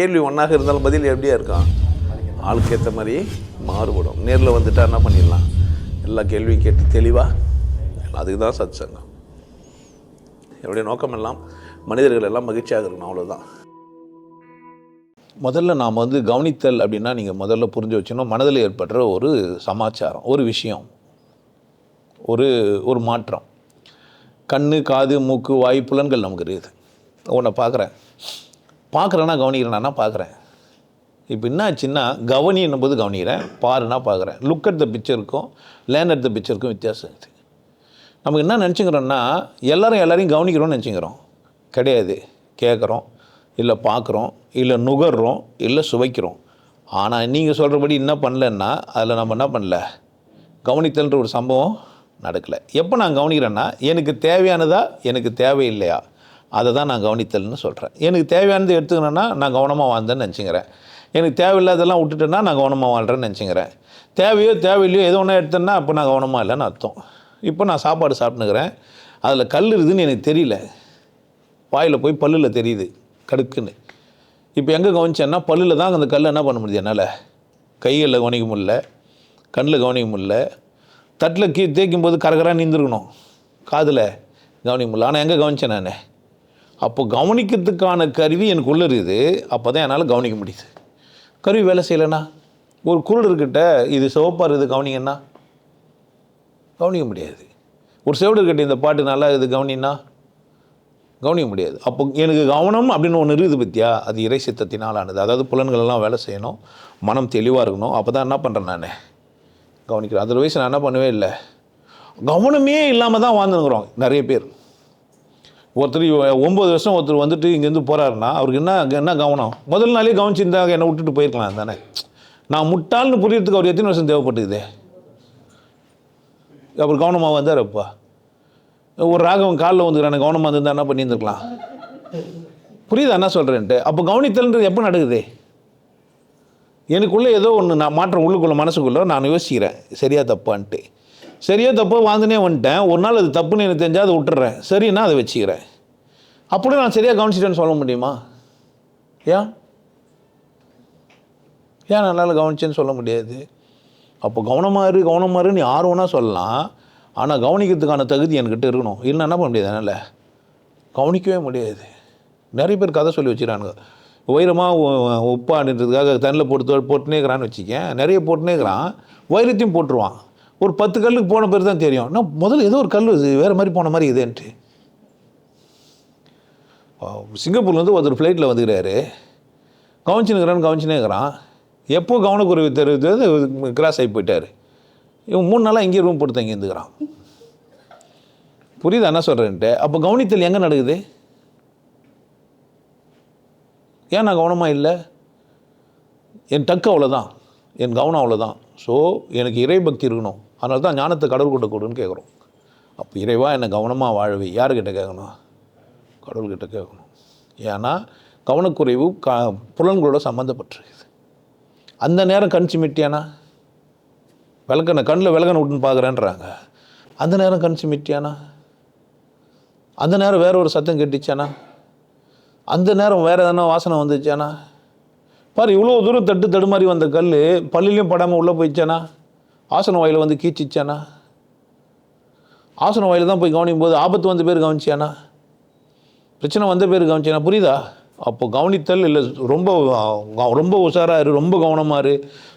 கேள்வி ஒன்றாக இருந்தாலும் பதில் எப்படியா இருக்கான் ஆளுக்கு ஏற்ற மாதிரி மாறுபடும். நேரில் வந்துட்டா என்ன பண்ணிடலாம்? எல்லா கேள்வியும் கேட்டு தெளிவாக அதுக்கு தான் சத் சங்கம் என்னுடைய நோக்கம் எல்லாம் மனிதர்கள் எல்லாம் மகிழ்ச்சியாக இருக்கணும் அவ்வளோதான் முதல்ல நாம் வந்து கவனித்தல் அப்படின்னா நீங்கள் முதல்ல புரிஞ்சு வச்சுக்கணும். மனதில் ஏற்படுற ஒரு சமாச்சாரம் ஒரு விஷயம் ஒரு ஒரு மாற்றம். கண்ணு காது மூக்கு வாய் புலன்கள் நமக்கு இருக்குது. உன்னை பார்க்குறேன். பார்க்குறேன்னா கவனிக்கிறேன்னா பார்க்குறேன். இப்போ என்ன ஆச்சுன்னா என்னும்போது போது கவனிக்கிறேன் பாருன்னா பார்க்குறேன். லுக் அட் த பிக்சருக்கும் லேர்ன் அட் த பிக்சருக்கும் வித்தியாசம் இருக்குது நமக்கு என்ன நினச்சிக்கிறோன்னா எல்லோரும் எல்லோரையும் கவனிக்கிறோம்னு நினச்சிக்கிறோம். கிடையாது. கேட்குறோம் இல்லை பார்க்குறோம் இல்லை நுகர்றோம் இல்லை சுவைக்கிறோம். ஆனால் நீங்கள் சொல்கிறபடி என்ன பண்ணலன்னா அதில் நம்ம என்ன பண்ணல? கவனித்தல்ன்ற ஒரு சம்பவம் நடக்கலை. எப்போ நான் கவனிக்கிறேன்னா எனக்கு தேவையானதா எனக்கு தேவையில்லையா? அதை தான் நான் கவனித்தல்னு சொல்கிறேன் எனக்கு தேவையானதை எடுத்துக்கணுன்னா நான் கவனமாக வாழ்ந்தேன்னு நினச்சிக்கிறேன். எனக்கு தேவையில்லாதெல்லாம் விட்டுட்டேன்னா நான் கவனமாக வாழ்கிறேன்னு நினச்சிக்கிறேன். தேவையோ தேவையில்லையோ எது ஒன்றா எடுத்தேன்னா அப்போ நான் கவனமாக இல்லைன்னு அர்த்தம். இப்போ நான் சாப்பாடு சாப்பிட்டுக்கிறேன். அதில் கல் இருக்குதுன்னு எனக்கு தெரியல. வாயில் போய் பல்லில் தெரியுது கடுக்குன்னு. இப்போ எங்கே கவனிச்சேன்னா பல்லில் தான் அந்த கல் என்ன பண்ண முடியுது என்னால்? கைகளில் கவனிக்க முடியல கண்ணில் கவனிக்க முடியல. தட்டில் கீ தேய்க்கும் போது கரகராக நீந்திருக்கணும். காதில் கவனிக்க முடியல. ஆனால் எங்கே கவனிச்சேன் நான்? அப்போ கவனிக்கிறதுக்கான கருவி எனக்குள்ளே இருக்குது. அப்போ தான் என்னால் கவனிக்க முடியுது. கருவி வேலை செய்யலைண்ணா ஒரு குருடர்கிட்ட இது சிவப்பாக இருக்குது கவனிங்கன்னா? கவனிக்க முடியாது. ஒரு செவிடர்கிட்ட இந்த பாட்டு நல்லா இது கவனின்னா? கவனிக்க முடியாது. அப்போ எனக்கு கவனம் அப்படின்னு ஒன்று இருக்குது பத்தியா? அது இறை சித்தத்தினாலானது. அதாவது புலன்கள்லாம் வேலை செய்யணும். மனம் தெளிவாக இருக்கணும். அப்போ தான் என்ன பண்ணுறேன் நான்? கவனிக்கிறேன். அதர்வைஸ் நான் என்ன பண்ணவே இல்லை? கவனமே இல்லாமல் தான் வாழ்ந்துருக்குறோம் நிறைய பேர். ஒருத்தர் ஒம்பது வருஷம் ஒருத்தர் வந்துட்டு இங்கேருந்து போகிறாருன்னா அவருக்கு என்ன என்ன கவனம்? முதல் நாளே கவனிச்சிருந்தாங்க என்னை விட்டுட்டு போயிருக்கலாம் தானே? நான் முட்டாள்னு புரியறதுக்கு அவர் எத்தனை வருஷம் தேவைப்பட்டுக்குது அவர் கவனமாக வந்தார் அப்பா. ஒரு ராகவன் காலில் வந்துக்கிறான கவனமாக இருந்திருந்தா என்ன பண்ணியிருந்துருக்கலாம்? புரியுதா என்ன சொல்கிறேன்ட்டு அப்போ கவனித்தல்ன்றது எப்போ நடக்குது? எனக்குள்ளே ஏதோ ஒன்று நான் மாற்றம் உள்ளுக்குள்ளே மனசுக்குள்ளே நான் யோசிக்கிறேன் சரியா தப்பான்ட்டு. சரியா தப்போ வாழ்ந்துனே வந்துட்டேன். ஒரு நாள் அது தப்புன்னு எனக்கு தெரிஞ்சால் அதை விட்டுறேன். சரின்னா அதை வச்சுக்கிறேன். அப்படியே நான் சரியாக கவனிச்சிட்டேன்னு சொல்ல முடியுமா? ஏன்? ஏன் என்னால் கவனிச்சேன்னு சொல்ல முடியாது? அப்போ கவனமாக இரு கவனமாக இரு நீ ஆர்வம்னா சொல்லலாம். ஆனால் கவனிக்கிறதுக்கான தகுதி என்கிட்ட இருக்கணும். இல்லைன்னா என்ன பண்ண முடியாது என்னால்? கவனிக்கவே முடியாது. நிறைய பேர் கதை சொல்லி வச்சுக்கிறானுங்க. உயரமாக உப்பாடுன்றதுக்காக தண்ணில் போட்டு போட்டுனே இருக்கிறான்னு வச்சுக்கேன். நிறைய போட்டுனே இருக்கிறான். வைரத்தையும் போட்டுருவான். ஒரு பத்து கல்லுக்கு போன பேர் தான் தெரியும். நான் முதல்ல ஏதோ ஒரு கல் இது வேறு மாதிரி போன மாதிரி இதுன்ட்டு சிங்கப்பூர்லேருந்து ஒருத்தர் ஃப்ளைட்டில் வந்துக்கிறாரு. கவனிச்சுனுக்கிறான்னு கவனிச்சுனே இருக்கிறான் எப்போ கவனக்குறைவு தெரிவித்தது கிராஸ் ஆகி போயிட்டார். இவன் மூணு நாளாக இங்கேயே ரூம் போட்டு தங்கி இருந்துக்கிறான். புரியுதா என்ன சொல்கிறேன்ட்டு அப்போ கவனித்தல் எங்கே நடக்குது? ஏன் நான் கவனமாக இல்லை? என் டக்கு அவ்வளோதான் என் கவனம் அவ்வளோதான் ஸோ எனக்கு இறைபக்தி இருக்கணும். அதனால தான் ஞானத்தை கடவுள் கொண்டு கொடுன்னு கேட்குறோம் அப்போ இறைவா என்னை கவனமாக வாழவி. யாருக்கிட்ட கேட்கணும் கடவுள்கிட்ட கேட்கணும் ஏன்னா கவனக்குறைவு க புலன்களோட சம்மந்தப்பட்டிருக்குது அந்த நேரம் கண் சிமிட்டியானா? விளக்கணை கண்ணில் விளக்கணை விட்டுன்னு பார்க்குறேன்றாங்க அந்த நேரம் கண் சிமிட்டியானா? அந்த நேரம் வேறு ஒரு சத்தம் கெட்டிச்சானா? அந்த நேரம் வேறு எதனா வாசனை வந்துச்சானா? பாரு இவ்வளோ தூரம் தட்டு தடுமாறி வந்த கல் பல்லிலையும் படாமல் உள்ளே போயிடுச்சானா? ஆசன வாயில் வந்து கீச்சிச்சானா? ஆசன வாயில் தான் போய் கவனிக்கும் போது ஆபத்து வந்த பேர் கவனிச்சியானா? பிரச்சனை வந்த பேர் கவனிச்சானா புரியுதா? அப்போ கவனித்தல் இல்லை ரொம்ப ரொம்ப உஷாராக இரு ரொம்ப கவனமாக இரு.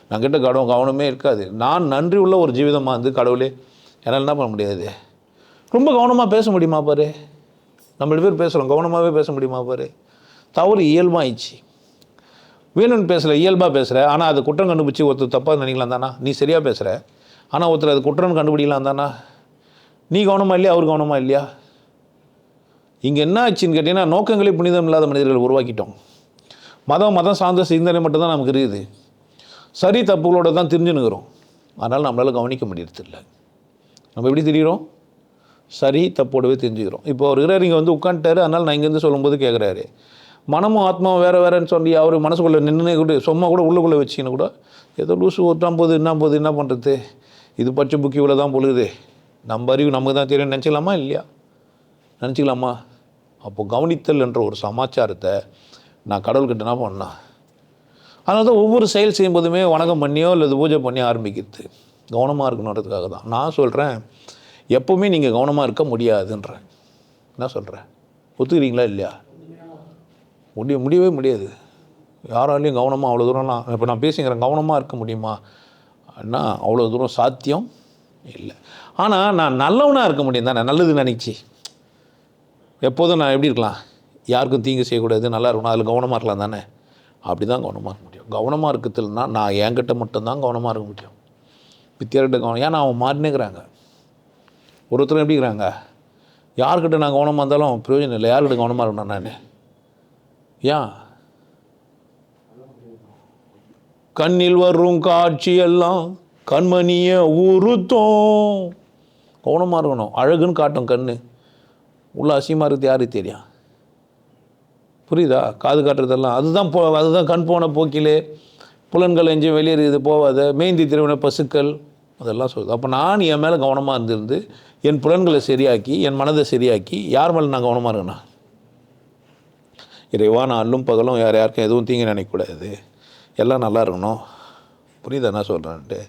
நான் கிட்ட கவனம் கவனமே இருக்காது. நான் நன்றி உள்ள ஒரு ஜீவிதமாக இருந்து கடவுளே என்னால் என்ன பண்ண முடியாது? ரொம்ப கவனமாக பேச முடியுமா பாரு? நம்ம பேர் பேசுகிறோம் கவனமாகவே பேச முடியுமா பாரு? தவறு இயல்பாயிடுச்சு. வேணும்னு பேசல இயல்பாக பேசுகிற ஆனால் அது குற்றம் கண்டுபிடிச்சி ஒருத்தர் தப்பாக நினைக்கலாம் தானா நீ சரியாக பேசுகிற ஆனால் ஒருத்தர் அது குற்றம்னு கண்டுபிடிக்கலாம் தானா நீ கவனமாக இல்லையா? அவர் கவனமாக இல்லையா? இங்கே என்ன ஆச்சுன்னு கேட்டிங்கன்னா நோக்கங்களே புனிதம் இல்லாத மனிதர்கள் உருவாக்கிட்டோம். மதம் மதம் சார்ந்த சிந்தனை மட்டும்தான் நமக்கு இருக்குது. சரி தப்புகளோட தான் தெரிஞ்சுனுக்கிறோம் அதனால் நம்மளால் கவனிக்க முடியறதில்ல. நம்ம எப்படி தெரிகிறோம் சரி தப்போடவே தெரிஞ்சுக்கிறோம். இப்போ அவர் இருக்கிறார் இங்கே வந்து உட்காந்துட்டாரு. அதனால் நான் இங்கேருந்து சொல்லும்போது கேட்குறாரு மனமும் ஆத்மாவும் வேறு வேறேன்னு சொல்லி அவர் மனசுக்குள்ளே நின்று கூட சும்மா கூட உள்ளுக்குள்ளே வச்சுக்கின்னு கூட ஏதோ லூசு ஒட்டாம் போது என்ன போகுது என்ன பண்ணுறது இது பச்சை புக்கி இவ்வளோ தான் பொழுது. நம்ம அறிவு நமக்கு தான் தெரியும் நினச்சிக்கலாமா இல்லையா? நினச்சிக்கலாமா? அப்போ கவனித்தல் என்ற ஒரு சமாச்சாரத்தை நான் கடவுள்கிட்ட என்ன பண்ணேன் அதனால தான் ஒவ்வொரு செயல் செய்யும்போதுமே வணக்கம் பண்ணியோ அல்லது பூஜை பண்ணியோ ஆரம்பிக்கிறது. கவனமாக இருக்கணுன்றதுக்காக தான். நான் சொல்கிறேன் எப்போவுமே நீங்கள் கவனமாக இருக்க முடியாதுன்றேன் என்ன சொல்கிறேன் ஒத்துக்கிறீங்களா இல்லையா? முடிய முடியவே முடியாது. யாராலையும் கவனமாக அவ்வளோ தூரம் நான் இப்போ நான் பேசிக்கிறேன் கவனமாக இருக்க முடியுமா? அண்ணா அவ்வளோ தூரம் சாத்தியம் இல்லை. ஆனால் நான் நல்லவனாக இருக்க முடியும் தானே நல்லது நினச்சி. எப்போதும் நான் எப்படி இருக்கலாம்? யாருக்கும் தீங்கு செய்யக்கூடாது நல்லா இருக்கணும் அதில் கவனமாக இருக்கலாம் தானே. அப்படி தான் கவனமாக இருக்க முடியும். கவனமாக இருக்கிறதுலனா நான் என்கிட்ட மட்டும்தான் கவனமாக இருக்க முடியும். வித்தியார்கிட்ட கவனம் ஏன்னா அவன் மாறினேங்கிறாங்க ஒருத்தரும் எப்படி இருக்கிறாங்க? யார்கிட்ட நான் கவனமாக இருந்தாலும் பிரயோஜனம் இல்லை யார்கிட்ட கவனமாக இருக்கணும் நான்? ஏன் கண்ணில் வரும் காட்சியெல்லாம் கண்மணிய உறுத்தும் கவனமாக இருக்கணும். அழகுன்னு காட்டும் கண்ணு. உள்ள அசியமாக இருக்குது யாருக்கு தெரியும்? புரியுதா? காது காட்டுறதெல்லாம். அதுதான் போ அதுதான் கண் போன போக்கிலே. புலன்கள் எஞ்சும் வெளியேறியது போவாத மேய்ந்தி திருவின பசுக்கள். அதெல்லாம் சொல்லுது. அப்போ நான் என் மேலே கவனமாக இருந்திருந்து என் புலன்களை சரியாக்கி என் மனதை சரியாக்கி யார் மேலே நான் கவனமாக இருக்கேண்ணா இறைவா நான் அல்லும் பகலும் யார் யாருக்கும் எதுவும் தீங்கு நினைக்கக்கூடாது. எல்லாம் நல்லா இருக்கணும். புரியுதா? என்ன சொல்கிறேன்ட்டு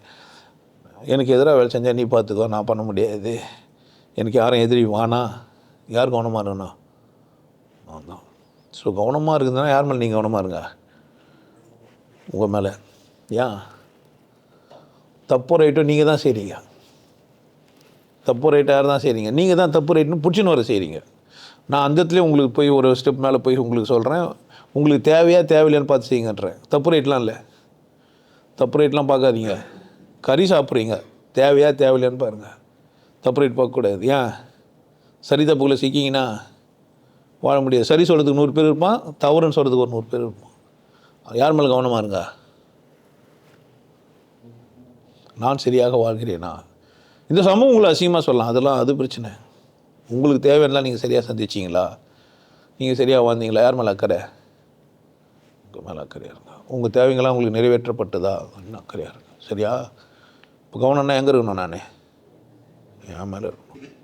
எனக்கு எதிராக வேலை செஞ்சால் நீ பார்த்துக்கோ நான் பண்ண முடியாது. எனக்கு யாரும் எதிரி வானா யார் கவனமாக இருக்கணும்? நான் ஸோ கவனமாக இருக்குதுன்னா யார் மேலே நீங்கள் கவனமாக இருங்க? உங்கள் மேலே. ஏன் தப்பு ரைட்டும் நீங்கள் தான் செய்கிறீங்க தப்பு ரைட்டு யார் தான் செய்கிறீங்க நீங்கள் தான் தப்பு ரைட்டுன்னு பிடிச்சின்னு வர செய்கிறீங்க நான் அந்த இடத்துலயே உங்களுக்கு போய் ஒரு ஸ்டெப் மேலே போய் உங்களுக்கு சொல்கிறேன் உங்களுக்கு தேவையா தேவையில்லையான்னு பார்த்து செய்யுங்கன்றேன். தப்பு ரேட்லாம் இல்லை. தப்பு ரேட்லாம் பார்க்காதீங்க. கறி சாப்பிட்றீங்க. தேவையா தேவையில்லையான்னு பாருங்கள் தப்பு ரேட் பார்க்கக்கூடாது. ஏன்? சரி தப்புகளை சிக்கிங்கன்னா வாழ முடியாது. சரி சொல்கிறதுக்கு நூறு பேர் இருப்பான். தவறுன்னு சொல்கிறதுக்கு ஒரு நூறு பேர் இருப்பான். யார் மேலே கவனமாக இருங்க? நான் சரியாக வாழ்கிறேனா? இந்த சமூகம் உங்களை அசிங்கமாக சொல்லலாம். அதெல்லாம் அது பிரச்சனை. உங்களுக்கு தேவையானலாம் நீங்கள் சரியாக சந்திச்சிங்களா? நீங்கள் சரியாக வந்தீங்களா? யார் மேலே அக்கறை? உங்கள் மேலே அக்கறையாக இருங்க உங்கள் தேவைங்களாம் உங்களுக்கு நிறைவேற்றப்பட்டதா? இன்னும் அக்கறையாக இருங்க சரியா? இப்போ கவனம்னா எங்கே இருக்கணும் நான்? என் மேலே இருக்கணும்.